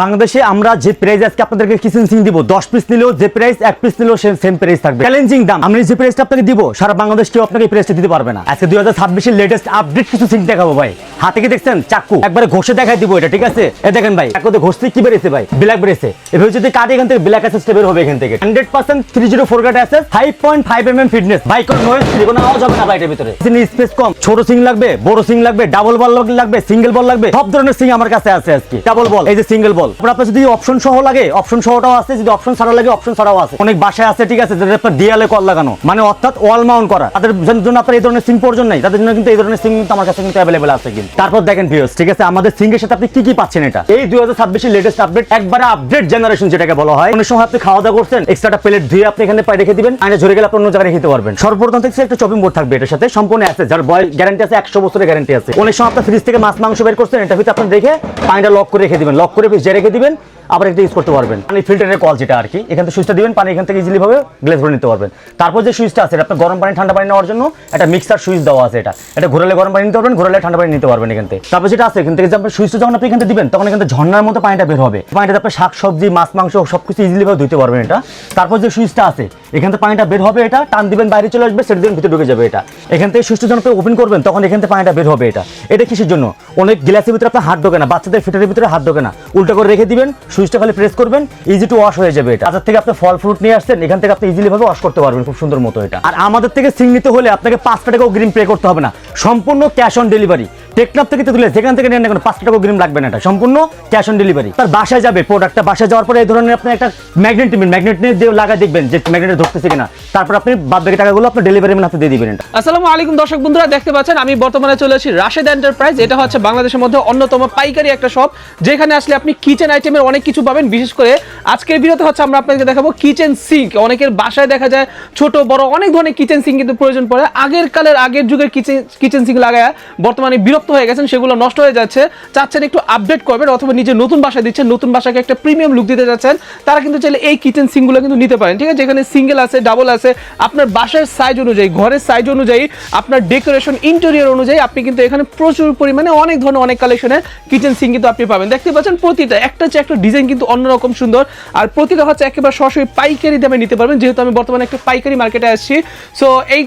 বাংলাদেশে আমরা যে প্রাইস আজকে আপনাদেরকে কিচেন সিং দিব, দশ পিস নিলেও যে প্রাইস এক পিস নিলেও সেম সেম প্রাইস থাকবে। চ্যালেঞ্জিং দাম আমি যে প্রাইসটা আপনাকে দিব, সারা বাংলাদেশ কেউ আপনাকে প্রাইসটা দিতে পারবে না। আজকে দুই হাজার ছাব্বিশের লেটেস্ট আপডেট কিছু সিং দেখাবো ভাই। হাতে কি দেখছেন? চাকু। একবারে ঘষে দেখাই দিব এটা, ঠিক আছে? এ দেখেন ভাই, চাকুতে ঘষতে কি বেরিয়েছে ভাই? ব্ল্যাক বেরিয়েছে। এভাবে যদি কাটে এখান থেকে ব্ল্যাক অ্যাসেস বের হবে এখান থেকে। Hundred percent three zero four grade SS five point five M M fitness ভাই কোনো নয়েস কোনো আওয়াজ হবে না বাইটের ভিতরে। স্পেস কম, ছোট সিং লাগবে, বড় সিং লাগবে ডাবল বল লাগবে সিঙ্গেল বল লাগবে, সব ধরনের সিং আমার কাছে আছে আজকে। ডাবল বল এই যে সিঙ্গেল বল আপনার যদি অপশন সহ লাগে অপশন সহটাও আছে, যদি অপশন ছাড়া লাগে অপশন ছাড়াও আছে। অনেক বাসায় আছে, ঠিক আছে যেটা আপনার দেয়ালে কল লাগানো। মানে অর্থাৎ ওয়াল মাউন্ট করা। তাদের জন্য আপনার এই ধরনের সিং প্রয়োজন নাই, তাদের জন্য কিন্তু এই ধরনের সিং কিন্তু আমার কাছে কিন্তু অ্যাভেলেবল আছে কিন্তু। তারপর দেখেন ভিউস ঠিক আছে, আমাদের সিং এর সাথে আপনি কি কি পাচ্ছেন এটা? এই দুই হাজার ছাব্বিশের লেটেস্ট আপডেট একবারে আপডেট জেনারেশন যেটাকে বলা হয়। অনেক সময় আপনি খাওয়া দাওয়া করছেন এক্সট্রা প্লেট ধুয়ে আপনি এখানে পায়ে রেখে দিবেন আইনে ঝরে গেলে আপনি অন্য জায়গায় রেখে পারবেন। সর্বপ্রথম থেকে একটা চপিং বোর্ড থাকবে এটার সাথে, সম্পূর্ণ আছে যার বয় গ্যারান্টি আছে, একশো বছরের গ্যারান্টি আছে। অনেক সময় আপনার ফ্রিজ থেকে মাছ, মাংস বের করছেন এটা হচ্ছে আপনি দেখে পানিটা লক করে রেখে দিবেন। লক করে ফ্রিজে রেখে দিবেন, আবার এটা ইউজ করতে পারবেন। পানি ফিল্টারের কল যেটা আর কি। এখান থেকে সুইচটা দিবেন, পানি এখান থেকে ইজিলি ভাবে গ্লেজ ভরে নিতে পারবেন। তারপর যে সুইচটা আছে আপনার গরম পানি, ঠান্ডা পানি নেওয়ার জন্য একটা মিক্সার সুইচ দেওয়া আছে এটা। এটা ঘোরালে গরম পানি নিতে পারবেন, ঘোরালে ঠান্ডা পানি নিতে পারবেন এখান থেকে। তারপর যেটা আছে, এখান থেকে যে আপনার সুইচটা যখন আপনি এখান থেকে দিবেন, তখন এখান থেকে ঝর্ণার মতো পানিটা বের হবে। পানিটা আপনার শাক, সবজি, মাছ, মাংস সবকিছু ইজিলি ভাবে ধুতে পারবেন এটা। তারপর যে সুইচটা আছে, এখান থেকে পানিটা বের হবে এটা, টান দিবেন, বাইরে চলে আসবে, সেটা দিবেন, ভিতরে ঢুকে যাবে এটা। এখান থেকে সুইচটা যখন আপনি ওপেন করবেন, তখন এখান থেকে পানিটা বের হবে এটা। এটা কিসের জন্য? অনেক গ্লাসের ভিতরে আপনার হাত ঢোকে না, বাচ্চাদের ফিটারের ভিতরে হাত ঢোকে না। উল্টা করে রেখে দিবেন, সুইচটা খালি প্রেস করবেন ইজি টু ওয়াশ হয়ে যাবে এটা। বাজার থেকে আপনি ফল ফ্রুট নিয়ে আসছেন, এখান থেকে আপনি ইজিলি ভাবে ওয়াশ করতে পারবেন, খুব সুন্দর মতো এটা। আর আমাদের থেকে সিং নিতে হলে আপনাকে পাঁচটা টাকা অগ্রিম পে করতে হবে না। সম্পূর্ণ ক্যাশ অন ডেলিভারি টেকনাপ থেকে তুলে যেখান থেকে নেন না কেন পাঁচটা টাকা অগ্রিম লাগবে না এটা, সম্পূর্ণ ক্যাশ অন ডেলিভারি তার বাসায় যাবে প্রোডাক্টটা বাসায় যাওয়ার পরে এই ধরনের আপনি একটা ম্যাগনেট নেবেন ম্যাগনেট নিয়ে লাগা দেখবেন যে ম্যাগনেট ধরতেছে কিনা। তারপর আপনি বাদ বাকি টাকাগুলো আপনার ডেলিভারি ম্যান হাতে দিয়ে দিবেন এটা। আসসালামু আলাইকুম দর্শক বন্ধুরা, দেখতে পাচ্ছেন, আমি বর্তমানে চলে আছি রাশেদ এন্টারপ্রাইজ এটা হচ্ছে বাংলাদেশের মধ্যে অন্যতম পাইকারি একটা শপ যেখানে আসলে আপনি কিচেন আইটেমের অনেক কিছু পাবেন, বিশেষ করে আজকের ভিডিওতে হচ্ছে আমরা আপনাকে দেখাবো কিচেন সিঙ্ক অনেকের বাসায় দেখা যায়, ছোট, বড়, অনেক ধরনের কিচেন সিঙ্ক কিন্তু প্রয়োজন পড়ে। আগের কালের আগের যুগের কিচেন কিচেন সিঙ্ক লাগায় বর্তমানে বিরক্ত হয়ে গেছেন, সেগুলো নষ্ট হয়ে যাচ্ছে। চাচ্ছেন একটু আপডেট করবেন অথবা নিজের নতুন বাসায় দিচ্ছেন, নতুন বাসাকে একটা প্রিমিয়াম লুক দিতে যাচ্ছেন। তারা কিন্তু চাইলে এই কিচেন সিঙ্কগুলো কিন্তু নিতে পারেন, ঠিক আছে? যেখানে সিঙ্গেল আছে ডাবল আছে, আপনার বাসার সাইজ অনুযায়ী, ঘরের সাইজ অনুযায়ী, আপনার ডেকোরেশন ইন্টেরিয়র অনুযায়ী আপনি কিন্তু এখানে প্রচুর পরিমাণে অনেক ধরনের, অনেক কালেকশনের কিচেন সিঙ্ক কিন্তু আপনি পাবেন। দেখতে পাচ্ছেন প্রতিটা, একটা হচ্ছে একটা ডিজাইন কিন্তু অন্যরকম সুন্দর, আর প্রতিটা হচ্ছে একেবারে সরাসরি পাইকারি দামে নিতে পারবেন, যেহেতু আমি বর্তমানে একটা পাইকারি মার্কেটে আসছি। সো এই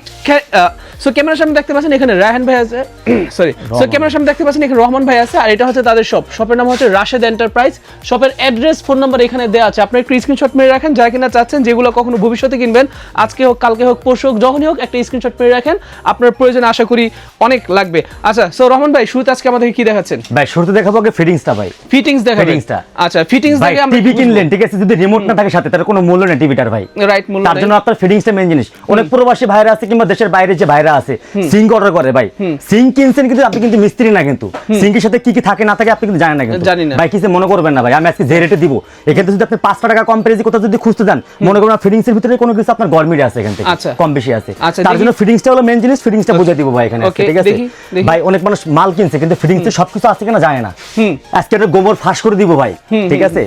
সো ক্যামেরার সামনে দেখতে পাচ্ছেন, এখানে রায়হান ভাই আছে। সরি সো ক্যামেরার সামনে দেখতে পাচ্ছেন এখানে রহমান ভাই আছে আর এটা হচ্ছে তাদের শপ শপের নাম হচ্ছে রাশেদ এন্টারপ্রাইজ শপের অ্যাড্রেস ফোন নাম্বার এখানে দেওয়া আছে। আপনি একটু স্ক্রিনশট মেরে রাখেন যারা কিনা চাচ্ছেন যেগুলো কখনো ভবিষ্যতে কিনবেন আজকে হোক কালকে হোক পরশু হোক যখনই হোক একটা স্ক্রিনশট মেরে রাখেন। আপনার প্রয়োজন আশা করি অনেক লাগবে। আচ্ছা সো রহমান ভাই শুরুতে আজকে আমাদেরকে কি দেখাচ্ছেন? ভাই শুরুতে দেখাবো আগে ফিটিংসটা ভাই। ফিটিংস দেখাবেন। Fittings-টা। আচ্ছা ফিটিংস দেখে আমরা টিভি কিনলেন ঠিক আছে? যদি রিমোট না থাকে সাথে তার কোনো মূল্য নেই টিভিটার ভাই। রাইট মূল্য তার জন্য আপনার ফিটিংসটা মেন জিনিস। অনেক প্রবাসী ভাইরা আছে কিংবা দেশের বাইরে যে ভাইরা আছে সিঙ্ক অর্ডার করে ভাই। সিঙ্ক কিনছেন কিন্তু আপনি কিন্তু মিস্ত্রি না কিন্তু। সিঙ্কের সাথে কি কি থাকে না থাকে আপনি কিন্তু জানেন না কিন্তু। জানি না। ভাই কিছু মনে করবেন না ভাই আমি আজকে যে রেটে দিব এখানে যদি আপনি পাঁচশো টাকা কম পেয়েছি কোথাও যদি খুঁজতে যান মনে করুন ফিটিংসের ভিতরে কোনো কিছু আপনার গরমিটে আছে এখান থেকে আচ্ছা। কম বেশি আছে। আচ্ছা, তার। জন্য ফিটিংসটা হলো মেন জিনিস ফিটিংসটা বুঝে দিব ভাই এখানে ঠিক আছে। ভাই অনেক মানুষ মাল কিনছে কিন্তু ফিটিংসে সবকিছু আছে কিনা জানে না। আজকে একটা গোবর ফাঁস করে দিব ভাই ঠিক আছে?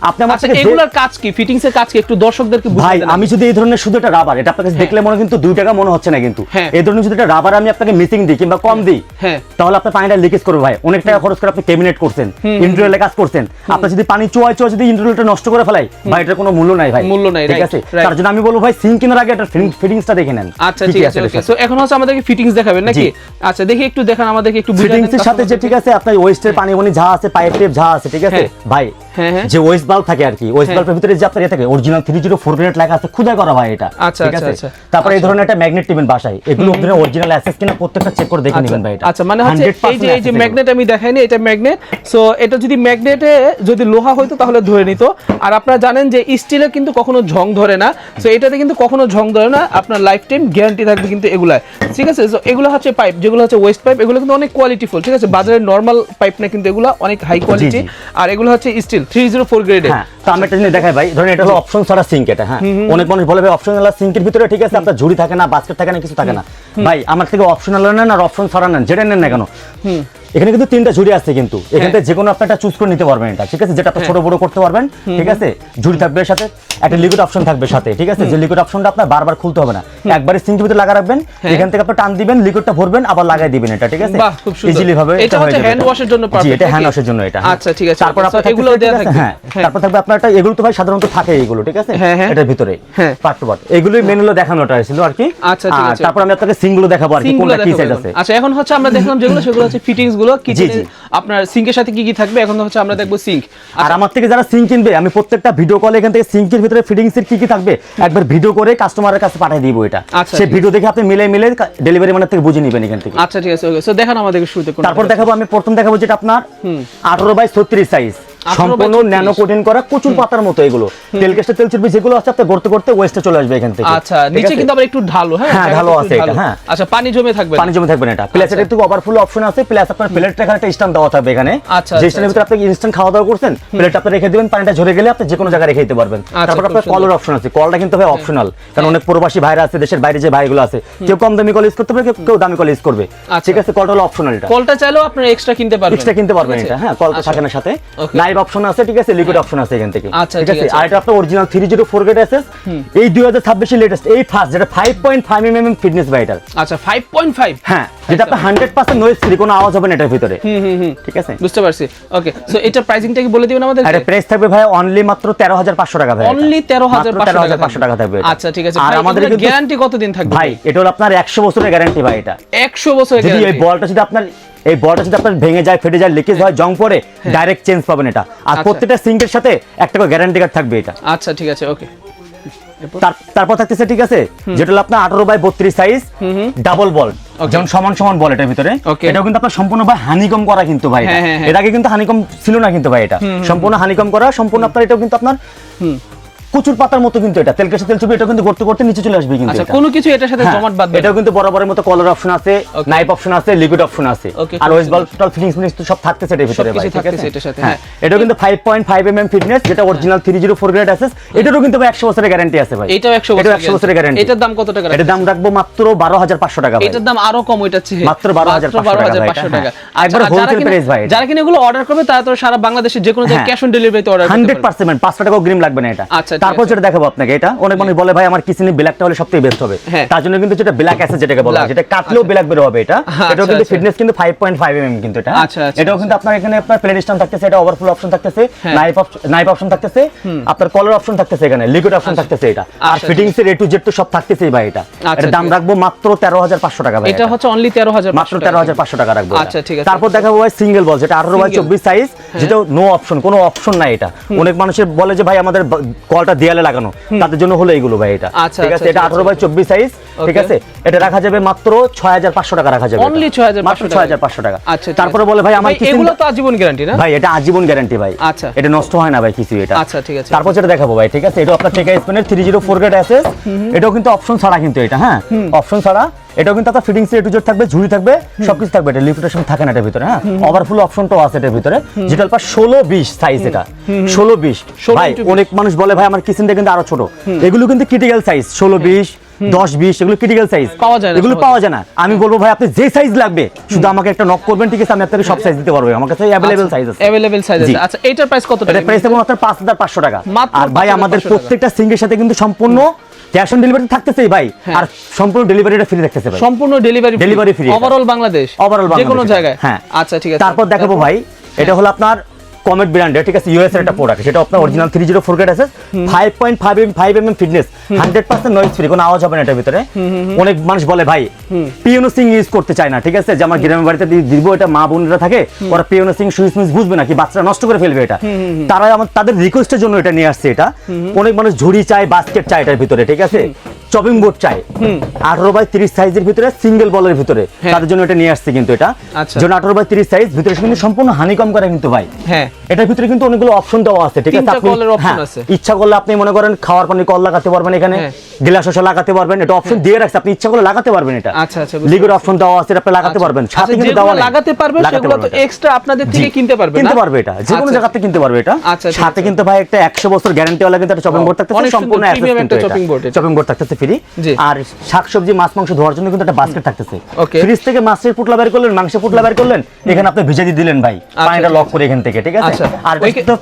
আপনি আমার আচ্ছা যে- এগুলোর কাজ কি? ফিটিংস এর কাজ কি? একটু দর্শকদেরকে ভাই আমি যদি এই ধরনের শুধু একটা রাবার এটা আপনাকে দেখলে মনে কিন্তু দুই টাকা মনে হচ্ছে না কিন্তু। হ্যাঁ। এই ধরনের যদি একটা রাবার আমি আপনাকে মিসিং দিই কিংবা কম দিই। হ্যাঁ। তাহলে পানিটা লিকেজ করবে ভাই। অনেক টাকা খরচ করে আপনি ক্যাবিনেট করছেন ইন্টারভিউলে কাজ করছেন। আপনি যদি পানি চুয়া যদি ইন্টারভিউটা নষ্ট করে ফেলাই ভাই এটার কোনো মূল্য নাই ভাই। মূল্য নাই, ঠিক আছে? তার জন্য আমি বলব ভাই সিঙ্ক কেনার আগে একটা ফিটিংসটা দেখে নেন। আচ্ছা ঠিক আছে সো এখন হচ্ছে আমাদেরকে ফিটিংস দেখাবেন নাকি? আচ্ছা দেখি একটু দেখান আমাদেরকে একটু ফিটিংসের সাথে যে ঠিক আছে আপনার ওয়েস্টের পানি বনি যা আছে পাইপ টেপ যা আছে ঠিক আছে? হ্যাঁ। ভাই হ্যাঁ, হ্যাঁ। যে ওয়েস্ট বাল্ব থাকে আর কি ওয়েস্ট হ্যাঁ। বাল্বের ভিতরে যে আপনার থাকে original three zero four grade লেখা আছে খুদাই করা ভাই এটা। আচ্ছা, ঠিক আচ্ছা, আছে? আচ্ছা। তারপরে এই। ধরনের একটা ম্যাগনেট টিবেন বাসায় এগুলো আপনার অরিজিনাল অ্যাসেস কিনা প্রত্যেকটা চেক করে দেখে নেবেন ভাই এটা। আচ্ছা মানে হচ্ছে এই যে এই যে ম্যাগনেট আমি দেখাইনি এটা ম্যাগনেট সো এটা যদি ম্যাগনেটে যদি লোহা হইতো তাহলে ধরে নিত। আর আপনারা জানেন যে স্টিলে কিন্তু কখনো ঝং ধরে না। সো এটাতে কিন্তু কখনো ঝং ধরে না। আপনার লাইফ টাইম গ্যারান্টি থাকবে কিন্তু এগুলা ঠিক আছে? সো এগুলো হচ্ছে পাইপ যেগুলো হচ্ছে ওয়েস্ট পাইপ এগুলো কিন্তু অনেক কোয়ালিটিফুল ঠিক আছে? বাজারের নর্মাল পাইপ না কিন্তু এগুলো অনেক হাই কোয়ালিটি আর এগুলো হচ্ছে স্টিল থ্রি জিরো ফোর গ্রেডের হ্যাঁ তো আমি এটা দেখাই ভাই। ধরেন এটা হলো অপশন ছাড়া সিঙ্ক এটা হ্যাঁ। অনেক মানুষ বলে ভাই সিঙ্কের ভিতরে ঠিক আছে আপনার ঝুড়ি থাকে না বাস্কেট থাকে না কিছু থাকে না। ভাই আমার থেকে অপশনাল নেন আর অপশন ছাড়া নেন যেটা নেন না কেন। এখানে কিন্তু তিনটা ঝুড়ি আছে কিন্তু। এখান হ্যাঁ। থেকে যে কোনো আপনারটা চুজ করে নিতে পারবেন এটা ঠিক আছে? যেটা আপনি ছোট বড় করতে পারবেন ঠিক আছে? ঝুড়ি থাকবে সাথে একটা লিকুইড অপশন থাকবে সাথে ঠিক আছে? যে লিকুইড অপশনটা আপনার বারবার খুলতে হবে না। একবারে সিঙ্কের ভিতরে লাগা রাখবেন হ্যাঁ। এখান থেকে আপনি টান দিবেন লিকুইডটা ভরবেন আবার লাগাই দিবেন এটা ঠিক আছে? বাহ, খুব সুন্দর। ইজিলি ভাবে এটা হচ্ছে wash এর জন্য perfect, এটা হ্যান্ড ওয়াশের জন্য এটা। আচ্ছা, ঠিক আছে, তারপর okay, আপনার এগুলো দেয়া থাকবে। হ্যাঁ। হ্যাঁ। তারপর থাকবে আপনার একটা এগুলো তো ভাই সাধারণত থাকে এগুলো ঠিক আছে? হ্যাঁ, হ্যাঁ। এটার ভিতরে। হ্যাঁ। Part two part. এগুলোই মেন হলো দেখানোটা ছিল আর কি? আচ্ছা, ঠিক আছে। তারপর আমি আপনাকে সিঙ্গুলো দেখাবো আর কি কোনটা কি সাইজ এখন। আছে। আচ্ছা এখন হচ্ছে আমরা দেখলাম যেগুলো সেগুলো হচ্ছে ফিটিংস গুলো কিচেনে। আপনার সিঙ্কের সাথে কি কি থাকবে? এখন হচ্ছে আমরা দেখব সিঙ্ক। আর আমার থেকে যারা সিঙ্ক কিনবে আমি প্রত্যেকটা ভিডিও কলে এখান থেকে সিঙ্কের ভিতরে ফিটিংস এর কি কি থাকবে একবার ভিডিও করে কাস্টমারের কাছে পাঠিয়ে দিব এটা। আচ্ছা, সেই ভিডিও দেখে আপনি মিলে মিলে ডেলিভারি ম্যানের থেকে বুঝে নেবেন এখান থেকে। আচ্ছা ঠিক আছে ওকে। সো দেখান আমাদেরকে শুরুতে তারপর দেখাবো আমি প্রথম দেখাবো যেটা আপনার আঠারো বাই ছত্রিশ সাইজ 18 সম্পূর্ণ ন্যানো কোটিং করা কচুর পাতার মতো এগুলো। তেল কেসটা তেল চিরবি যেগুলো আছে আপনি করতে করতে ওয়েস্টে চলে আসবে এখান থেকে। আচ্ছা নিচে কিন্তু আবার একটু ঢালো হ্যাঁ? হ্যাঁ, ঢালো আছে এটা, হ্যাঁ। আচ্ছা পানি জমে থাকবে পানি জমে থাকবে না এটা। প্লাস এটা একটু ওভারফ্লো অপশন আছে প্লাস আপনার প্লেট রাখার একটা স্ট্যান্ড দেওয়া থাকবে এখানে। আচ্ছা, যে আচ্ছা, স্ট্যান্ডের ভিতরে আপনি ইনস্ট্যান্ট খাওয়া দাওয়া করছেন প্লেট আপনি রেখে দিবেন পানিটা ঝরে গেলে আপনি যে কোনো জায়গায় রেখে দিতে পারবেন। আচ্ছা, তারপর আপনার কলের অপশন আছে কলটা কিন্তু ভাই অপশনাল কারণ অনেক প্রবাসী ভাইরা আছে দেশের বাইরে যে ভাইগুলো আছে কেউ কম দামি কল ইউজ করতে পারে কেউ- দামি কল ইউজ করবে। আচ্ছা। ঠিক আছে কলটা হলো অপশনাল এটা। কলটা চাইলেও আপনারা এক্সট্রা কিনতে পারবেন। এক্সট্রা কিনতে পারবেন এটা হ্যাঁ কল তো আচ্ছা। থাকে না সাথে। Okay. লাইভ অপশন আছে ঠিক আছে? লিকুইড অপশন আছে এখান থেকে। আচ্ছা, ঠিক আছে। আর এটা আপনার original three zero four grade SS এই দুই হাজার ছাব্বিশের লেটেস্ট এই ফার্স্ট যেটা five point five M M fitness বাইটার আচ্ছা 5.5 হ্যাঁ যেটা আপনার হান্ড্রেড পার্সেন্ট নয়েজ ফ্রি কোনো আওয়াজ হবে না এটার ভিতরে। ঠিক আছে? বুঝতে পারছি। ওকে সো এটা প্রাইসিংটা কি বলে দিবেন আমাদের আর প্রাইস থাকবে ভাই অনলি মাত্র তেরো হাজার পাঁচশো টাকা ভাই অনলি তেরো হাজার মাত্র তেরো হাজার পাঁচশো টাকা থাকবে আচ্ছা ঠিক আছে। আর আমাদের গ্যারান্টি কতদিন থাকবে? ভাই এটা হলো আপনার একশো বছরের গ্যারান্টি ভাই এটা। একশো বছর যদি এই বলটা যদি আপনার এই বলটা যদি আপনার ভেঙে যায় ফেটে যায় লিকেজ হয় জং পড়ে ডাইরেক্ট চেঞ্জ পাবেন এটা। আর হ্যাঁ। আচ্ছা। প্রত্যেকটা সিঙ্কের সাথে একটা করে গ্যারান্টি কার্ড থাকবে এটা। আচ্ছা ঠিক আছে ওকে তারপর থাকতেছে ঠিক আছে যেটা হলো আপনার আঠারো বাই বত্রিশ সাইজ ডাবল বল যেমন সমান সমান বল এটার ভিতরে. এটাও কিন্তু আপনার সম্পূর্ণ ভাই হানিকম করা কিন্তু ভাই। হ্যাঁ, হ্যাঁ, হ্যাঁ। এর আগে কিন্তু হানিকম ছিল না কিন্তু ভাই এটা। সম্পূর্ণ হানিকম করা সম্পূর্ণ আপনার এটাও কিন্তু আপনার কুচুর পাতার মতো কিন্তু এটা। তেল কেসে তেল চুপি এটা কিন্তু করতে করতে নিচে চলে আসবে কিন্তু আচ্ছা কোনো কিছু এটার সাথে হ্যাঁ, জমাট বাঁধবে এটাও কিন্তু বরাবরের মতো কলার অপশন আছে. নাইপ অপশন আছে লিকুইড অপশন আছে। আর waste bowl total fittings fittings সব থাকতেছে এর ভিতরে ভাই ঠিক আছে? এটার সাথে, হ্যাঁ হ্যাঁ। এটাও কিন্তু 5.5 mm ফিটনেস যেটা অরিজিনাল 304 গ্রেড আছে এটারও কিন্তু ভাই 100 বছরের গ্যারান্টি আছে ভাই। এটাও 100 বছরের 100 বছরের গ্যারান্টি এটার দাম কত টাকা এটার দাম রাখব মাত্র 12500 টাকা ভাই। এটার দাম আরও কম ওইটার চেয়ে মাত্র 12,500 টাকা ভাই এটা, 12,500 টাকা। হ্যাঁ। একবার আচ্ছা, wholesale কিনা- price ভাই যারা কিনা এগুলো অর্ডার করবে তারা তো সারা বাংলাদেশে যে কোনো জায়গায় হ্যাঁ। ক্যাশ অন ডেলিভারিতে অর্ডার করতে হান্ড্রেড পারবে পার্সেন্ট পাঁচশো টাকা অগ্রিম লাগবে না এটা। আচ্ছা, তারপর যেটা দেখাবো আপনাকে এটা অনেক মানুষ বলে ভাই আমার কিচেনে ব্ল্যাকটা হলে সবথেকে বেস্ট হবে? হ্যাঁ। তার জন্য কিন্তু যেটা ব্ল্যাক আছে যেটাকে বলা হয় যেটা কাটলেও আচ্ছা। ব্ল্যাক বের হবে এটা। আচ্ছা, এটাও কিন্তু আচ্ছা। ফিটনেস কিন্তু ফাইভ পয়েন্ট ফাইভ এম কিন্তু এটা। আচ্ছা, আচ্ছা, এটাও কিন্তু আপনার এখানে আপনার প্লেট স্ট্যান্ড থাকতেছে এটা ওভারফ্লো অপশন থাকতেছে হ্যাঁ। নাইফ নাইফ অপশন থাকতেছে আপনার কলার অপশন থাকতেছে এখানে লিকুইড অপশন থাকতেছে এটা। আর আচ্ছা, ফিটিংস এর এ টু জেড তো সব থাকতেছেই ভাই এটা। আচ্ছা, এটার দাম রাখব মাত্র তেরো হাজার পাঁচশো টাকা ভাই এটা এটা। হচ্ছে অনলি তেরো হাজার মাত্র তেরো হাজার পাঁচশো টাকা রাখব আচ্ছা, ঠিক আছে। তারপর দেখাবো ভাই সিঙ্গেল বল যেটা আঠারো বাই Single। চব্বিশ সাইজ যেটা নো অপশন কোনো অপশন নাই এটা। অনেক মানুষের বলে যে ভাই আমাদের কলটা দেয়ালে লাগানো। তাদের জন্য হলো এগুলো ভাই এটা। আচ্ছা, ঠিক আছে? আচ্ছা, এটা আঠারো বাই চব্বিশ সাইজ ঠিক আছে? এটা রাখা যাবে মাত্র ছয় হাজার পাঁচশো টাকা রাখা যাবে Only এটা। 6,500 মাত্র ছয় হাজার পাঁচশো টাকা। আচ্ছা তারপরে বলে ভাই আমার এগুলো তো আজীবন গ্যারান্টি না? ভাই এটা আজীবন গ্যারান্টি ভাই। আচ্ছা। এটা নষ্ট হয় না ভাই কিছু এটা। আচ্ছা, ঠিক আছে। তারপর যেটা দেখাবো ভাই ঠিক আছে? এটা আপনার টেকা স্পেনের থ্রি জিরো ফোর গ্রেড আছে এটাও কিন্তু অপশন ছাড়া কিন্তু এটা হ্যাঁ? অপশন ছাড়া এটাও কিন্তু আপনার ফিটিংস এ টু জেড থাকবে ঝুড়ি থাকবে সবকিছু থাকবে। এটা লিফটেশন থাকে না এটার ভিতরে হ্যাঁ? ওভারফুল অপশনটাও আছে এটার ভিতরে। যেটা আপনার ষোলো বিশ সাইজ এটা। ষোলো বিশ। ভাই অনেক মানুষ বলে ভাই আমার কিচেনটা কিন্তু আরও ছোট। এগুলো কিন্তু ক্রিটিক্যাল সাইজ ষোলো বিশ দশ বিশ এগুলো ক্রিটিক্যাল সাইজ পাওয়া যায় না এগুলো পাওয়া যায় না। আমি বলব ভাই আপনি যে সাইজ লাগবে শুধু আমাকে একটা নক করবেন ঠিক আছে? আমি আপনাকে সব সাইজ দিতে পারব। আমার কাছে অ্যাভেলেবেল সাইজ আছে। অ্যাভেলেবেল সাইজ আছে। আচ্ছা এটার প্রাইস কত এটা টাকা? প্রাইস দেবো মাত্র পাঁচ হাজার পাঁচশো টাকা। আর ভাই আমাদের প্রত্যেকটা সিঙ্গের সাথে কিন্তু সম্পূর্ণ ক্যাশ অন ডেলিভারি থাকতেছেই ভাই হ্যাঁ। আর সম্পূর্ণ ডেলিভারিটা ফ্রি থাকতেছে ভাই। সম্পূর্ণ delivery delivery free. Overall Bangladesh Overall যে কোনো জায়গায়? হ্যাঁ। আচ্ছা ঠিক আছে। তারপর দেখাবো ভাই এটা হলো আপনার কমেট ব্র্যান্ডের ঠিক আছে ইউএস এর একটা প্রোডাক্ট সেটা আপনার original three zero four grade আছে। Five point five M five M M fitness hundred percent noise free কোনো আওয়াজ হবে না এটার ভিতরে। অনেক মানুষ বলে ভাই পিওনো সিং ইউজ করতে চায় না ঠিক আছে? যে আমার গ্রামের বাড়িতে দিব এটা মা বোনরা থাকে ওরা পিওনো সিং সুইচ মুইচ বুঝবে না কি বাচ্চারা নষ্ট করে ফেলবে এটা? তারা আমার তাদের রিকোয়েস্টের জন্য এটা নিয়ে আসছে এটা। অনেক মানুষ ঝুড়ি চায় বাস্কেট চায় এটার ভিতরে ঠিক আছে? চপিং বোর্ড চাই। আঠারো বাই তিরিশ সাইজের ভিতরে সিঙ্গেল বলের ভিতরে। হ্যাঁ। তাদের জন্য এটা নিয়ে আসছে কিন্তু এটা। আচ্ছা। যেন আঠারো বাই তিরিশ সাইজ ভিতরে কিন্তু সম্পূর্ণ হানিকম করে কিন্তু ভাই। হ্যাঁ। এটার ভিতরে কিন্তু অনেকগুলো অপশন দেওয়া আছে ঠিক আছে? আপনি হ্যাঁ। ইচ্ছা করলে আপনি মনে করেন খাওয়ার পানি কল লাগাতে পারবেন এখানে। গ্লাস শসা লাগাতে পারবেন এটা অপশন দিয়ে রাখছে আপনি ইচ্ছা করলে লাগাতে পারবেন এটা। আচ্ছা, আচ্ছা, লিগের অপশন দেওয়া আছে আপনি লাগাতে পারবেন। সাথে আচ্ছা, কিন্তু দেওয়া লাগাতে পারবে লাগাতে সেগুলো তো এক্সট্রা আপনাদের থেকে কিনতে পারবে কিনতে পারবে এটা। যে কোনো আচ্ছা। কিনতে পারবে এটা। আচ্ছা, সাথে কিন্তু ভাই একটা একশো বছর গ্যারান্টি ওয়ালা কিন্তু একটা চপিং বোর্ড থাকতেছে সম্পূর্ণ। চপিং বোর্ড থাকতেছে ফ্রি। জি। আর শাকসবজি মাছ মাংস ধোয়ার জন্য কিন্তু একটা বাস্কেট থাকতেছে. ফ্রিজ থেকে মাছের পুটলা বের করলেন মাংসের পুটলা বের করলেন এখানে আপনি ভিজে দিয়ে দিলেন ভাই। পানিটা লক করে এখান থেকে ঠিক আছে? আচ্ছা। আর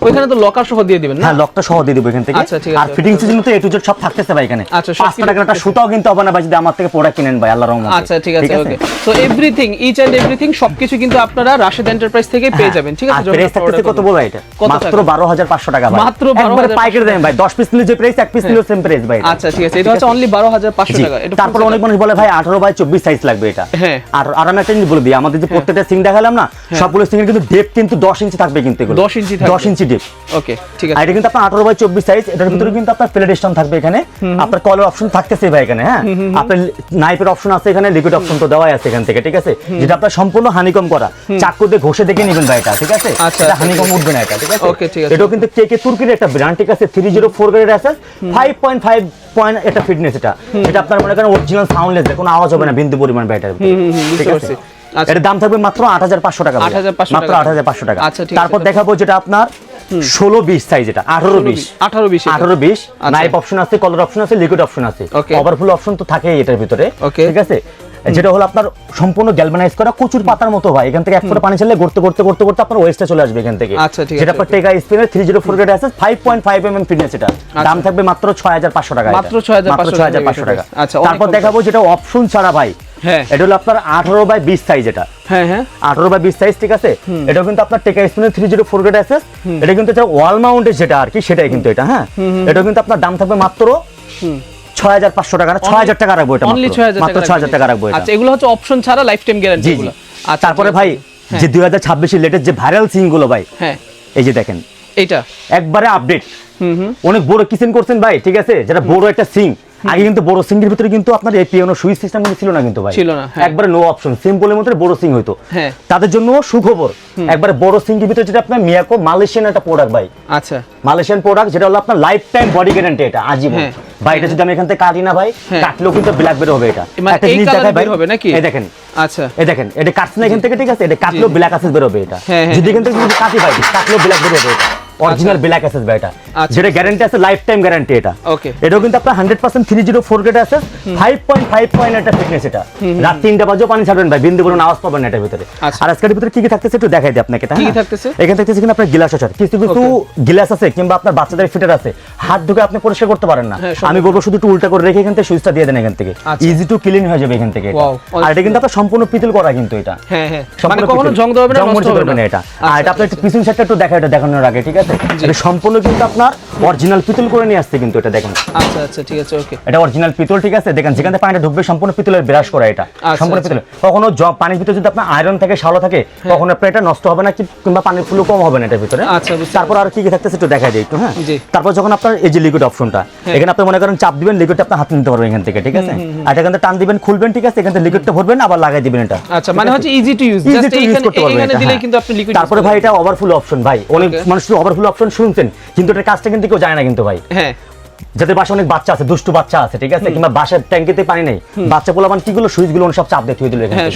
ওইখানে তো লকার সহ দিয়ে দিবেন না? হ্যাঁ লকটা সহ দিয়ে দেবো এখান থেকে। আচ্ছা, আর আছে। ফিটিং সিজন তো এ টু জেড সব থাকতেছে ভাই এখানে। আচ্ছা, সব পাঁচশো কিছু টাকার একটা সুতাও কিনতে হবে না ভাই যদি আমার থেকে প্রোডাক্ট কিনেন ভাই আল্লাহর রহমতে। আচ্ছা ঠিক আছে okay so everything each and everything সবকিছু কিন্তু আপনারা রাশেদ এন্টারপ্রাইজ থেকে পেয়ে যাবেন ঠিক আছে প্রাইস থাকতেছে কত। বলো এটা? মাত্র টাকা? বারো হাজার পাঁচশো টাকা ভাই। মাত্র একবারে 12,500 পাইকারি দেন ভাই দশ পিস নিলে যে প্রাইস এক পিস নিলেও সেম প্রাইস ভাই আচ্ছা ঠিক আছে এটা হচ্ছে অনলি বারো হাজার পাঁচশো টাকা। তারপর অনেক মানুষ বলে ভাই আঠারো বাই চব্বিশ সাইজ লাগবে এটা। হ্যাঁ। আর আর আমি একটা জিনিস বলে দিই আমাদের যে প্রত্যেকটা সিং দেখালাম না সবগুলো সিং কিন্তু ডেপ কিন্তু দশ ইঞ্চি থাকবে কিন্তু 10 ইঞ্চি দশ ইঞ্চি ডেপ ওকে ঠিক আছে। এটা কিন্তু আপনার আঠারো বাই চব্বিশ সাইজ এটার ভিতরে কিন্তু আপনার প্লেট স্টোন থাকবে এখানে। আপনার কলার অপশন থাকতেছে ভাই এখানে হ্যাঁ? আপনার নাইফের অপশন আছে এখানে লিকুইড অপশন তো দেওয়াই আছে এখান থেকে ঠিক আছে? যেটা আপনার সম্পূর্ণ হানিকম করা। চাকু দিয়ে ঘষে দেখে নেবেন ভাই এটা ঠিক আছে? আচ্ছা, এটা আচ্ছা, হানিকম উঠবে না এটা ঠিক আছে? Okay, ঠিক আছে। এটাও কিন্তু কেকে তুর্কির একটা ব্র্যান্ড ঠিক আছে? থ্রি জিরো ফোর গ্রেড আছে five point five point fitness এটা। এটা আপনার মনে করেন অরিজিনাল সাউন্ডলেস কোনো আওয়াজ হবে না বিন্দু পরিমাণ ঠিক আছে। আচ্ছা। দাম থাকবে মাত্র আট হাজার পাঁচশো টাকা মাত্র আট হাজার পাঁচশো টাকা। আচ্ছা, তারপর দেখাবো যেটা আপনার ষোলো বিশ সাইজ এটা আঠারো বিশ। আঠারো বিশ আঠারো বিশ। আচ্ছা। নাইফ অপশন আছে কলার অপশন আছে লিকুইড অপশন আছে. ওভারফুল অপশন তো থাকেই এটার ভিতরে। ঠিক আছে? যেটা হলো আপনার সম্পূর্ণ গ্যালভানাইজ করা কচুর পাতার মতো ভাই। এখান থেকে এক ফোঁটা পানি ছেলে গড়তে গড়তে গড়তে গড়তে আপনার ওয়েস্টে চলে আসবে এখান থেকে। আচ্ছা, ঠিক যেটা আপনার টেকা স্পিনের থ্রি জিরো ফোর গ্রেড আছে five point five M M fitness এটা। দাম থাকবে মাত্র ছয় হাজার পাঁচশো টাকা মাত্র 6,500 মাত্র ছয় হাজার পাঁচশো টাকা। আচ্ছা, তারপর দেখাবো যেটা অপশন ছাড়া ভাই। হ্যাঁ। এটা হলো আপনার আঠারো বাই বিশ সাইজ এটা। হ্যাঁ হ্যাঁ। আঠারো বা বিশ সাইজ ঠিক আছে? এটাও কিন্তু আপনার টেকা স্পিনের থ্রি জিরো ফোর গ্রেড আছে এটা কিন্তু ওয়াল মাউন্টের যেটা আর কি সেটাই কিন্তু এটা হ্যাঁ? এটাও কিন্তু আপনার দাম থাকবে মাত্র ছয় হাজার পাঁচশো টাকা না ছয় হাজার টাকা রাখব এটা মাত্র। ছয় হাজার টাকা রাখব আচ্ছা এগুলো হচ্ছে অপশন ছাড়া লাইফ টাইম গ্যারান্টি তারপরে ভাই হ্যাঁ। যে দুই হাজার ছাব্বিশের লেটেস্ট যে ভাইরাল সিংগুলো ভাই হ্যাঁ। এই যে দেখেন। এইটা। একবারে আপডেট অনেক বড় কিচেন করছেন ভাই ঠিক আছে? যেটা বড় একটা সিং আগে কিন্তু বড় ভিতরে কিন্তু আপনার এই পিয়ানো সুইচ সিস্টেম কিন্তু ছিল না কিন্তু ভাই। ছিল না, হ্যাঁ। একবারে নো অপশন সিম্পলের মধ্যে বড় সিং হইতো। হ্যাঁ। তাদের জন্য সুখবর একবারে বড় সিঙ্গের ভিতরে যেটা আপনার মিয়াকো মালয়েশিয়ান একটা প্রোডাক্ট ভাই। আচ্ছা। মালয়েশিয়ান প্রোডাক্ট যেটা হলো আপনার লাইফ টাইম বডি গ্যারান্টি এটা আজীবন। ভাই এটা যদি আমি এখান থেকে কাটি না ভাই হ্যাঁ। কাটলেও কিন্তু ব্ল্যাক বের হবে এটা। মানে একটা এই জিনিস দেখাই ভাই। হবে নাকি? এই দেখেন। আচ্ছা। এই দেখেন এটা কাটছে না এখান থেকে ঠিক আছে? এটা কাটলেও ব্ল্যাক আসে বের হবে এটা। হ্যাঁ, হ্যাঁ, যদি এখান থেকে যদি কাটি ভাই কাটলেও ব্ল্যাক বের হবে এটা। অরিজিনাল ব্ল্যাক অ্যাসেস ভাই এটা। আচ্ছা। যেটা গ্যারান্টি আছে লাইফ টাইম গ্যারান্টি এটা। ওকে এটাও কিন্তু আপনার hundred percent three zero four grade আছে ফাইভ পয়েন্ট ফাইভ পয়েন্ট একটা ফিটনেস এটা। রাত তিনটা বাজেও পানি ছাড়বেন ভাই বিন্দু বলুন আওয়াজ পাবেন না এটার ভিতরে। আচ্ছা। আর আজকের ভিতরে কি কি থাকতেছে একটু দেখাই দিই আপনাকে কি কি হ্যাঁ? থাকতেছে? এখান থেকে কিন্তু আপনার গিলাস আছে কিছু কিছু গিলাস আছে কিংবা আপনার বাচ্চাদের ফিটার আছে। হাত ঢুকে আপনি পরিষ্কার করতে পারেন না। হ্যাঁ, আমি বলব শুধু একটু উল্টা করে রেখে এখান থেকে সুইচটা দিয়ে দেন এখান থেকে। আচ্ছা। ইজি টু ক্লিন হয়ে যাবে এখান থেকে এটা। আর এটা কিন্তু আপনার সম্পূর্ণ পিতল করা কিন্তু এটা। হ্যাঁ হ্যাঁ। মানে সম্পূর্ণ কখনো জং হবে না নষ্ট হবে না। এটা। আচ্ছা, আর এটা আপনার একটু পিছন সাইডটা একটু দেখা এটা দেখানোর আগে ঠিক আছে? এটা সম্পূর্ণ কিন্তু আপনার অরিজিনাল পিতল করে নিয়ে আসছে কিন্তু এটা দেখেন। আচ্ছা আচ্ছা ঠিক আছে ওকে এটা অরিজিনাল পিতল ঠিক আছে? দেখেন যেখানে পানিটা ঢুকবে সম্পূর্ণ পিতলের ব্রাশ করা এটা। সম্পূর্ণ আচ্ছা। পিতল কখনো পানির ভিতরে যদি আপনার আয়রন থাকে থাকে কখনো আপনার এটা নষ্ট হবে না কিংবা পানির ফুলো কম হবে না এটার ভিতরে। আচ্ছা, তারপর আর কি কি থাকতেছে একটু দেখাই দিই একটু হ্যাঁ? তারপর যখন আপনার এই যে লিকুইড অপশনটা এখানে আপনি মনে করেন চাপ দিবেন লিকুইডটা আপনি হাতে নিতে পারবেন এখান থেকে ঠিক আছে? আর এখান থেকে টান দিবেন খুলবেন ঠিক আছে? এখান থেকে লিকুইডটা ভরবেন আবার লাগাই দিবেন এটা আচ্ছা মানে হচ্ছে ইজি টু ইউজ জাস্ট এখানে দিলেই হ্যাঁ। কিন্তু আপনি লিকুইড তারপরে ভাই এটা ওভারফুল অপশন ভাই। অনেক. মানুষ ওভারফুল অপশন শুনছেন কিন্তু এটার কাজটা কিন্তু কেউ জানে না কিন্তু ভাই। হ্যাঁ। যাদের বাসায় অনেক বাচ্চা আছে দুষ্টু বাচ্চা আছে ঠিক আছে? কিংবা বাসার ট্যাঙ্কিতে পানি নেই। বাচ্চা পোলাপান কিগুলো সুইচগুলো সব চাপ দিয়ে থুয়ে দিল এখান হ্যাঁ,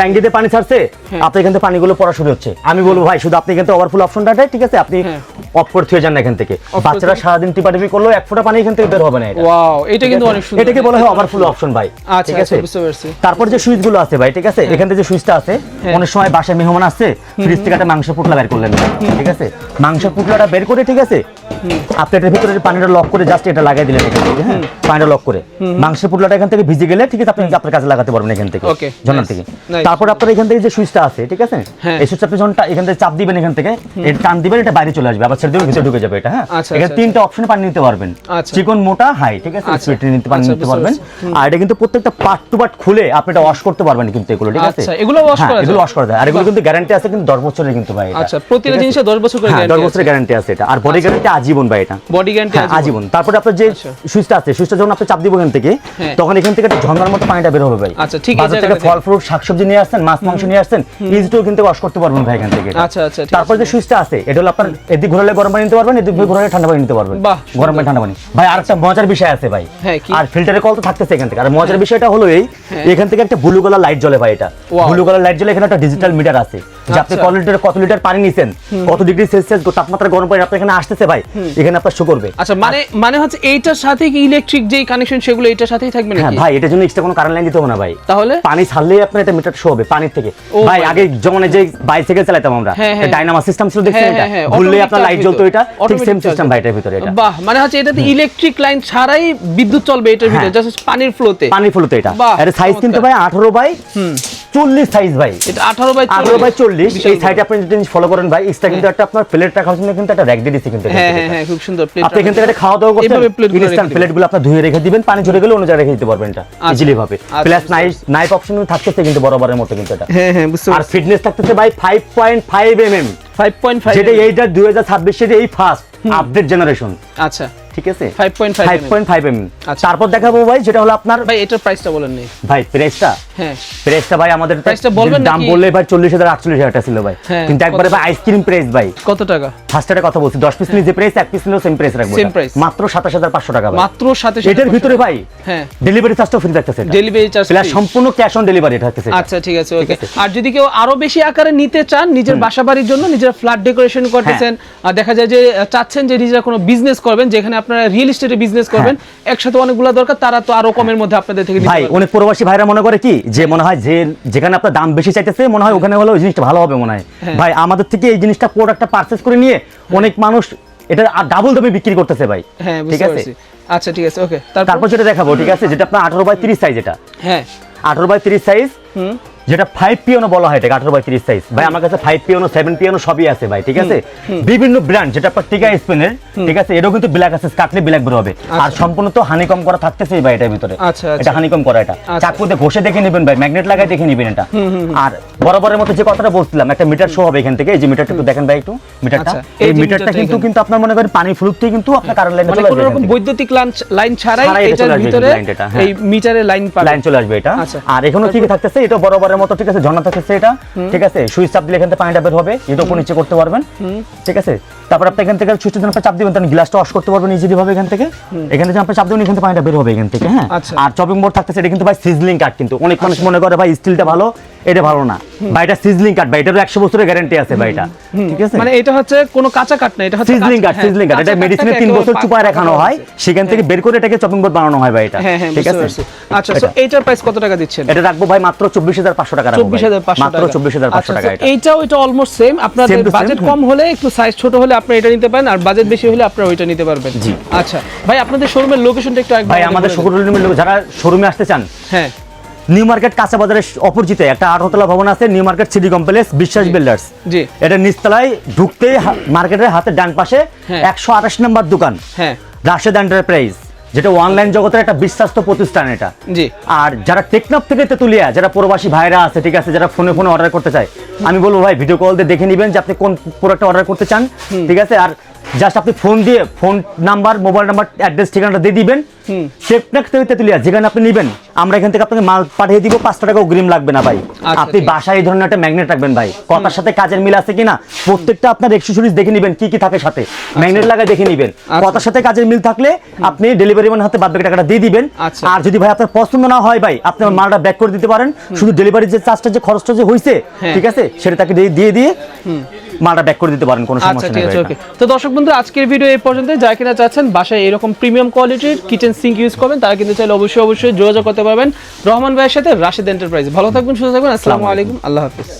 ট্যাঙ্কিতে পানি ছাড়ছে আপনি এখান থেকে পানিগুলো পড়া শুরু হচ্ছে। আমি বলব ভাই শুধু আপনি এখান থেকে ওভারফুল অপশনটা ঠিক আছে? আপনি হ্যাঁ। অফ করে থুয়ে যান এখান থেকে। বাচ্চারা সারাদিন টিপাটিপি করলেও এক ফোঁটা পানি এখান থেকে বের হবে না এটা। ওয়াও এটা কিন্তু অনেক সুন্দর। এটাকে বলা হয় ওভারফুল অপশন ভাই আচ্ছা ঠিক আছে? আচ্ছা পারছি। তারপর যে সুইচগুলো আছে ভাই ঠিক আছে? এখান থেকে যে সুইচটা আছে অনেক সময় বাসায় মেহমান আসছে ফ্রিজ থেকে একটা মাংস পুটলা বের করলেন। ঠিক আছে? মাংস পুটলাটা বের করে ঠিক আছে? আপনি এটার ভিতরে পানিটা লক করে জাস্ট এটা লাগাই দিলেন এখান থেকে হ্যাঁ? লক করে। মাংসের পুটলাটা এখান থেকে ভিজে গেলে ঠিক আছে আপনি আপনার কাছে লাগাতে পারবেন এখান থেকে nice, থেকে। তারপর আপনার এখান থেকে যে সুইচটা আছে ঠিক আছে? হ্যাঁ। এই সুইচটা আপনি যখন এখান থেকে চাপ দিবেন এখান থেকে এটা টান দিবেন এটা বাইরে চলে আসবে আবার ছেড়ে দিবেন ভিতরে ঢুকে যাবে এটা হ্যাঁ? আচ্ছা, এখানে আচ্ছা, তিনটা অপশনে পানি নিতে পারবেন। আচ্ছা। চিকন মোটা হাই ঠিক আছে? আচ্ছা। স্পিড নিতে পানি আচ্ছা, নিতে পারবেন। আর এটা কিন্তু প্রত্যেকটা পার্ট টু পার্ট খুলে আপনি এটা ওয়াশ করতে পারবেন কিন্তু এগুলো ঠিক আছে? আচ্ছা, এগুলো wash হ্যাঁ, করা এগুলো? ওয়াশ করা যায়। আর এগুলো কিন্তু গ্যারান্টি আছে কিন্তু 10 বছরের কিন্তু ভাই আচ্ছা প্রতিটা? জিনিসে 10 বছর হ্যাঁ 10 বছরের গ্যারান্টি আছে এটা। আর বডি গ্যারান্টি আজীবন ভাই এটা। বডি গ্যারান্টি আজীবন। তারপরে আপনার যে আচ্ছা। সুইচটা আছে সুইচটা যখন আপনি চাপ দিব এখান থেকে হ্যাঁ। তখন এখান থেকে একটা ঝর্ণার মতো পানিটা বের হবে ভাই। আচ্ছা, ঠিক বাজার থেকে ফল ফ্রুট শাকসবজি নিয়ে আসছেন মাছ মাংস নিয়ে আসছেন ইজিটাও কিন্তু ওয়াশ করতে পারবেন ভাই এখান থেকে। আচ্ছা, আচ্ছা, তারপর যে সুইচটা আছে এটা হলো আপনার এদিক ঘোরালে গরম পানি নিতে পারবেন এদিক ঘোরালে ঠান্ডা পানি নিতে পারবেন। গরম পানি ঠান্ডা পানি। ভাই আর একটা মজার বিষয় আছে ভাই। হ্যাঁ, আর ফিল্টারের কল তো থাকতেছে এখান থেকে। আর মজার বিষয়টা হলো এই এখান থেকে একটা ব্লু কালার লাইট জ্বলে ভাই এটা। ব্লু কালার লাইট জ্বলে এখানে একটা ডিজিটাল মিটার আছে। যে আপনি আচ্ছা। কত লিটার কত লিটার পানি নিছেন কত ডিগ্রি সেলসিয়াস তাপমাত্রা গরম পানি আপনার এখানে আসতেছে ভাই এখানে আপনার শো করবে। আচ্ছা মানে মানে হচ্ছে এইটার সাথে কি ইলেকট্রিক যেই কানেকশন সেগুলো এটার সাথেই থাকবে হ্যাঁ ভাই এটার জন্য এক্সট্রা কোনো কারেন্ট লাইন দিতে হবে না ভাই। তাহলে? পানি ছাড়লেই আপনার এটা মিটার শো হবে পানির থেকে। ভাই আগে যেমন এই যে বাইসাইকেল চালাতাম আমরা হ্যাঁ, হ্যাঁ। ডাইনামা সিস্টেম ছিল দেখছেন হ্যাঁ, এটা? হ্যাঁ, হ্যাঁ, automatic আপনার লাইট জ্বলতো এটা ঠিক সেম সিস্টেম। ভাই এটার ভিতরে এটা। বাহ মানে হচ্ছে এটাতে ইলেকট্রিক লাইন ছাড়াই বিদ্যুৎ চলবে এটার ভিতরে হ্যাঁ। জাস্ট পানির ফ্লোতে পানি ফুলতো এটা। এর সাইজ কিন্তু ভাই আঠারো বাই চল্লিশ সাইজ ভাই। এটা 18 বাই আঠারো বাই চল্লিশ। এই। সাইডে আপনি যদি ফলো করেন ভাই ইস্তা কিন্তু একটা আপনার প্লেট রাখার জন্য কিন্তু একটা র্যাক দিয়ে দিচ্ছে কিন্তু হ্যাঁ হ্যাঁ। হ্যাঁ খুব সুন্দর আপনি এখান থেকে খাওয়া দাওয়া করতে ইনস্ট্যান্ট প্লেটগুলো আপনি ধুয়ে রেখে দিবেন পানি ঝরে গেলে অন্য জায়গায় রেখে দিতে পারবেন এটা। ইজিলি ভাবে। আচ্ছা, প্লাস বুঝতে নাইফ নাইফ অপশন থাকতেছে কিন্তু বরাবরের মতো কিন্তু এটা। হ্যাঁ হ্যাঁ আর ফিটনেস থাকতেছে ভাই five point five M M 5.5 যেটা এইটা দুই হাজার এই ফার্স্ট আপডেট জেনারেশন আচ্ছা। ঠিক আছে? 5.5 ফাইভ পয়েন্ট ফাইভ এম। তারপর দেখাবো ভাই যেটা হলো আপনার ভাই এটার প্রাইসটা বলেন নেই ভাই প্রাইসটা হ্যাঁ। প্রাইসটা ভাই আমাদের Price বলবেন দাম বললে ভাই চল্লিশ হাজার আটচল্লিশ হাজার টাকা ছিল ভাই। হ্যাঁ, কিন্তু একবারে ভাই আইসক্রিম প্রাইস ভাই। কত টাকা? ফার্স্টের কথা বলছি দশ পিস নিলে যে প্রাইস এক পিস নিলেও সেম প্রাইস রাখব Same এটা। মাত্র সাতাশ হাজার পাঁচশো টাকা ভাই। মাত্র সাথে এটার ভিতরে ভাই হ্যাঁ। ডেলিভারি চার্জটাও ফ্রি থাকতেছে ডেলিভারি চার্জ প্লাস সম্পূর্ণ ক্যাশ অন ডেলিভারি থাকতেছে আচ্ছা ঠিক আছে ওকে আর যদি কেউ আরও বেশি আকারে নিতে চান নিজের বাসা বাড়ির জন্য নিজের ফ্ল্যাট ডেকোরেশন করতেছেন। আর দেখা যায় যে চাচ্ছেন যে নিজেরা কোনো বিজনেস করবেন যেখানে আপনারা রিয়েল এস্টেটে বিজনেস করবেন একসাথে অনেকগুলো দরকার তারা তো আরও কমের মধ্যে আপনাদের থেকে ভাই অনেক প্রবাসী ভাইরা মনে করে কি যে মনে হয় যে যেখানে আপনার দাম বেশি চাইতেছে মনে হয় ওখানে হলে ওই জিনিসটা ভালো হবে মনে হয়। হ্যাঁ। ভাই আমাদের থেকে এই জিনিসটা প্রোডাক্টটা পারচেস করে নিয়ে অনেক মানুষ এটা আর ডাবল দামে বিক্রি করতেছে ভাই। হ্যাঁ ঠিক আছে? আচ্ছা ঠিক আছে ওকে তারপর? যেটা দেখাবো ঠিক আছে? যেটা আপনার আঠারো বাই তিরিশ সাইজ এটা। হ্যাঁ। আঠারো বাই তিরিশ সাইজ হুম। যেটা ফাইভ পিওনো বলা হয় এটা আঠারো বাই তিরিশ সাইজ ভাই আমার কাছে ফাইভ পিওনো সেভেন পিওনো সবই আছে ভাই ঠিক আছে? বিভিন্ন ব্র্যান্ড যেটা আপনার টিকা স্পেনের ঠিক আছে? এটাও কিন্তু ব্ল্যাক আছে কাটলে ব্ল্যাক বের হবে। আর সম্পূর্ণ তো হানিকম করা থাকতেছে ভাই এটার ভিতরে। আচ্ছা, আচ্ছা। এটা হানিকম করা এটা। আচ্ছা। চাকুতে ঘষে দেখে নেবেন ভাই ম্যাগনেট লাগাই দেখে নেবেন এটা। আর বরাবরের মতো যে কথাটা বলছিলাম একটা মিটার শো হবে এখান থেকে এই যে মিটারটা একটু দেখেন ভাই একটু মিটারটা আচ্ছা, এই মিটারটা কিন্তু কিন্তু আপনার মনে করেন পানি ফ্লুকতেই কিন্তু আপনার কারেন্ট লাইনে চলে কোনো আসবে রকম বৈদ্যুতিক লাইন ছাড়াই ছাড়াই এটার ভিতরে হ্যাঁ। এই মিটারে লাইন পাবে লাইন চলে আসবে এটা। আচ্ছা। আর এখানে কি কি থাকতেছে? এটা বরাবরের মতো ঠিক আছে? ঝর্ণা থাকতেছে এটা। ঠিক আছে? সুইচ চাপ দিলে এখান থেকে পানিটা বের হবে। এটা উপর নিচে করতে পারবেন। ঠিক আছে? তারপর আপনি এখান থেকে সুইচের জন্য চাপ দিবেন তাহলে গ্লাসটা ওয়াশ করতে পারবেন ইজিলি ভাবে এখান থেকে। এখানে যে আপনি চাপ দিবেন এখান থেকে পানিটা বের হবে এখান থেকে হ্যাঁ? আচ্ছা। আর চপিং বোর্ড থাকতেছে এটা কিন্তু ভাই সিজলিং কাঠ কিন্তু। অনেক মানুষ মনে করে ভাই স্টিলটা ভালো এটা ভালো না। ভাই এটা সিজলিং কাঠ ভাই এটারও একশো বছরের গ্যারান্টি আছে ভাই এটা। ঠিক আছে? মানে এটা হচ্ছে কোনো কাঁচা কাঠ না এটা হচ্ছে সিজলিং কাঠ সিজলিং কাঠ হ্যাঁ, এটা মেডিসিনে তিন বছর চুপায় রাখানো হয় সেখান থেকে বের করে এটাকে চপিং বোর্ড বানানো হয় ভাই এটা। হ্যাঁ হ্যাঁ ঠিক আছে? আচ্ছা সো এইটার প্রাইস কত টাকা দিচ্ছেন? এটা রাখব ভাই মাত্র চব্বিশ হাজার পাঁচশো টাকা রাখব চব্বিশ ভাই। হাজার পাঁচশো মাত্র চব্বিশ হাজার পাঁচশো টাকা এটা। এইটাও এটা অলমোস্ট সেম আপনাদের বাজেট কম হলে একটু সাইজ ছোট হলে আপনি এটা নিতে পারেন আর বাজেট বেশি হলে আপনারা ওইটা নিতে পারবেন। জি। আচ্ছা ভাই আপনাদের শোরুমের লোকেশনটা একটু ভাই আমাদের শোরুমের লোক যারা শোরুমে আসতে চান হ্যাঁ। নিউ মার্কেট কাঁচা বাজারের অপরিচিত একটা আঠারোতলা ভবন আছে New Market City complex Biswas builders জি। এটা নিচতলায় ঢুকতেই মার্কেটের হাতে ডান পাশে হ্যাঁ। একশো আঠাশ নম্বর দোকান। হ্যাঁ। রাশেদ এন্টারপ্রাইজ যেটা অনলাইন জগতের একটা বিশ্বাস্ত প্রতিষ্ঠান এটা। জি। আর যারা টেকনাফ থেকে তেতুলিয়া যারা প্রবাসী ভাইরা আছে ঠিক আছে যারা ফোনে ফোনে অর্ডার করতে চায় আমি বলব ভাই ভিডিও কল দিয়ে দেখে নেবেন যে আপনি কোন প্রোডাক্ট অর্ডার করতে চান ঠিক আছে? আর জাস্ট আপনি ফোন দিয়ে phone number mobile number address ঠিকানাটা দিয়ে দিবেন। টেকনাফ থেকে তেতুলিয়া যেখানে আপনি নেবেন আমরা এখান থেকে আপনাকে মাল পাঠিয়ে দিব পাঁচটা টাকা অগ্রিম লাগবে না ভাই। আচ্ছা, আপনি ঠিক আছে। বাসায় এই ধরনের একটা ম্যাগনেট রাখবেন ভাই। কথার সাথে কাজের মিল আছে কিনা প্রত্যেকটা আপনার এক্সেসরিজ দেখে নেবেন কি কি থাকে সাথে। ম্যাগনেট লাগাই দেখে নেবেন। আচ্ছা। কথার সাথে কাজের মিল থাকলে আপনি ডেলিভারি ম্যান হাতে বাদ বাকি টাকাটা দিয়ে দিবেন। আচ্ছা। আর যদি ভাই আপনার পছন্দ না হয় ভাই আপনি মালটা ব্যাক করে দিতে পারেন। শুধু ডেলিভারি যে চার্জটা যে খরচটা যে হয়েছে হ্যাঁ। ঠিক আছে সেটা তাকে দিয়ে- দিয়ে মালটা ব্যাক করে দিতে পারেন কোনো আচ্ছা সমস্যা ঠিক নেই আছে ওকে তো দর্শক বন্ধু আজকের ভিডিও এই পর্যন্ত যা কিনা চাচ্ছেন বাসায় এরকম প্রিমিয়াম কোয়ালিটির কিচেন সিঙ্ক ইউজ করবেন তারা কিন্তু চাইলে অবশ্যই অবশ্যই যোগাযোগ করতে পারবেন। রহমান ভাইয়ের সাথে রাশেদ এন্টারপ্রাইজ। ভালো থাকবেন সুস্থ থাকবেন। আসসালামু আলাইকুম। আল্লাহ হাফিজ।